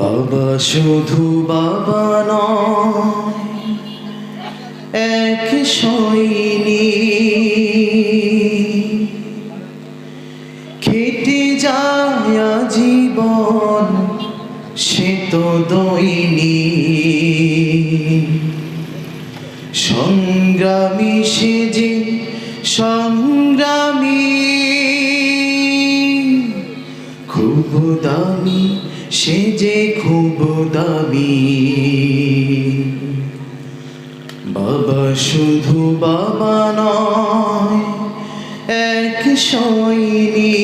বাবা শুধু বাবা নয়, এক সৈনী। খেটে যায় জীবন সে তো দৈনী। সংগ্রামী সে যে সংগ্রামী, খুব দামি সে যে খুব দামি। বাবা শুধু বাবা নয়, এক সৈনী।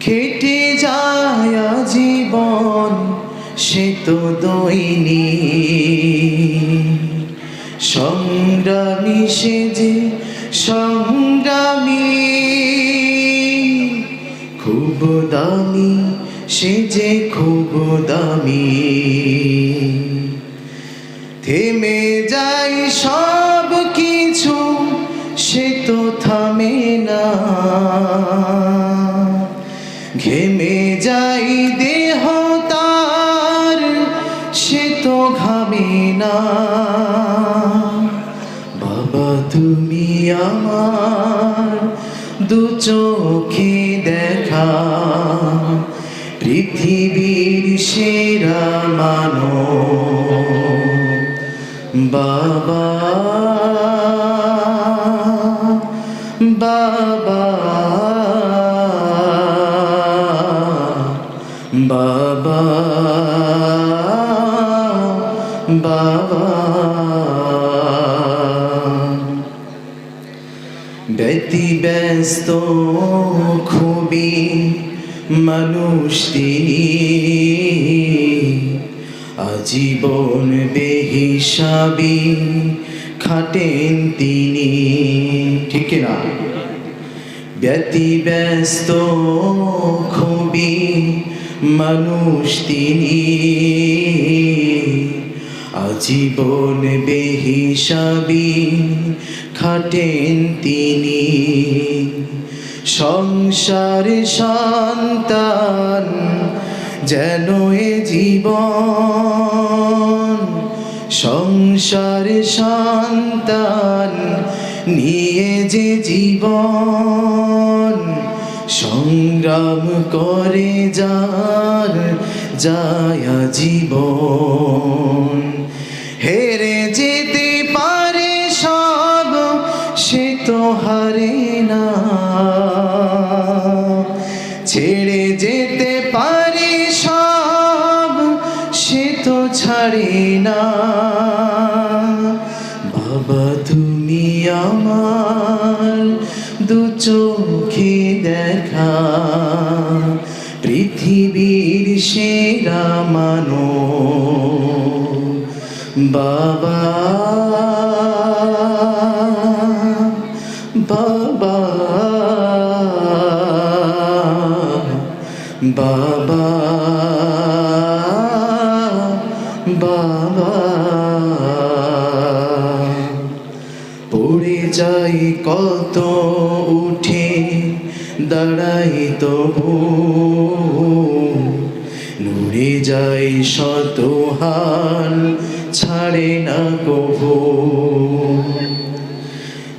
খেটে যায় জীবন সে তো দৈনী। সংগ্রামী সে যে, সংগ্রামী খুব দামি, সে যে খুব দামি। থেমে যাই সব কিছু, সে তো থামে না। ঘেমে যাই দেহ তার, সে তো ঘামে না। বাবা তুমি আমার দু চোখে দেখা। পৃথিবীর সেরা মানো বাবা বাবা বাবা বাবা ব্যস্ত খুবই মানুষ তিনি আজীবন বেহিসাবি খাটেন তিনি। ঠিক না ব্যতি ব্যস্ত খুবই মানুষ তিনি। আজীবন বেহিসাবি খাটেন তিনি। সংসার সন্তান যেন এ জীবন। সংসার সন্তান নিয়ে যে জীবন। সংগ্রাম করে যার যায় জীবন হেরে যেতে পারে সব, সে তো হারে না। ছেড়ে যেতে পারে সব, সে তো ছাড়ে না। বাবা, তুমি আমার দু চোখে দেখা, পৃথিবীর সেরা মানো বাবা বাবা বাবা বাবা। পড়ে যাই কত উঠে দাঁড়াই তবু। নুড়ে যাই শত হাল ছাড়ে না কবু।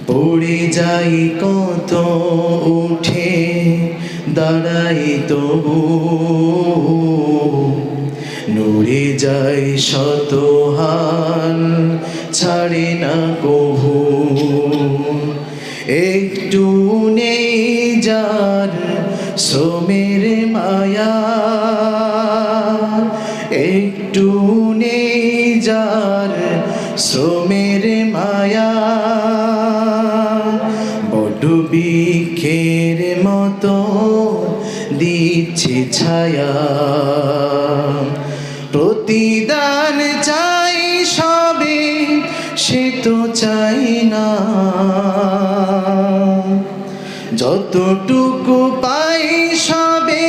পড়ে যাই কত উঠে, দাঁড়াই তবু। নড়ে যাই শত হাল, ছাড়ে না কভু একটু নেই যার শ্রমের মায়া, একটু শ্রমের মায়া, বড় বৃক্ষের মতো দিচ্ছে ছায়া। প্রতিদান চাই সবে, সে তো চাই না। যতটুকু পাই সবে,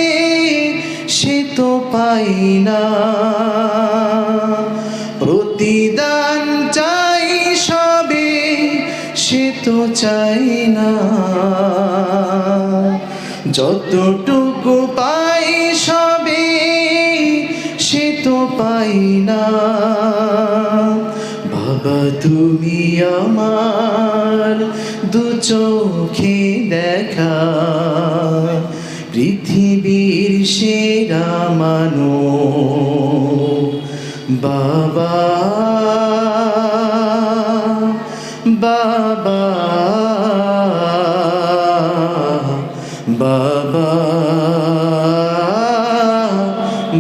সে তো পাই না। তো চাই না। যতটুকু পাই সবে সে তো পাই না। বাবা, তুমি আমার দু চোখে দেখা। পৃথিবীর সেরা মানো বাবা বাবা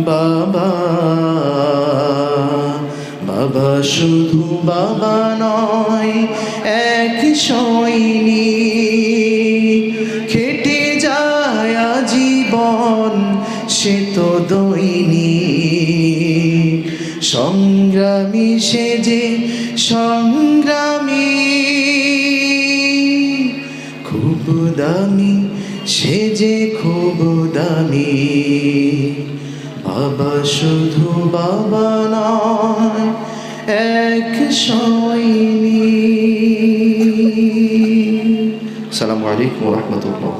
বাবা বাবা শুধু বাবা নয়, এক সৈনী। খেটে যায় জীবন সে তো দৈনিক। সংগ্রামী সে যে সংগ্রামী, খুব দামি সে যে খুব দামি বাবা শুধু বাবা নয় এক সৈনী। সালামু আলাইকুম রহমতুল্লাহ।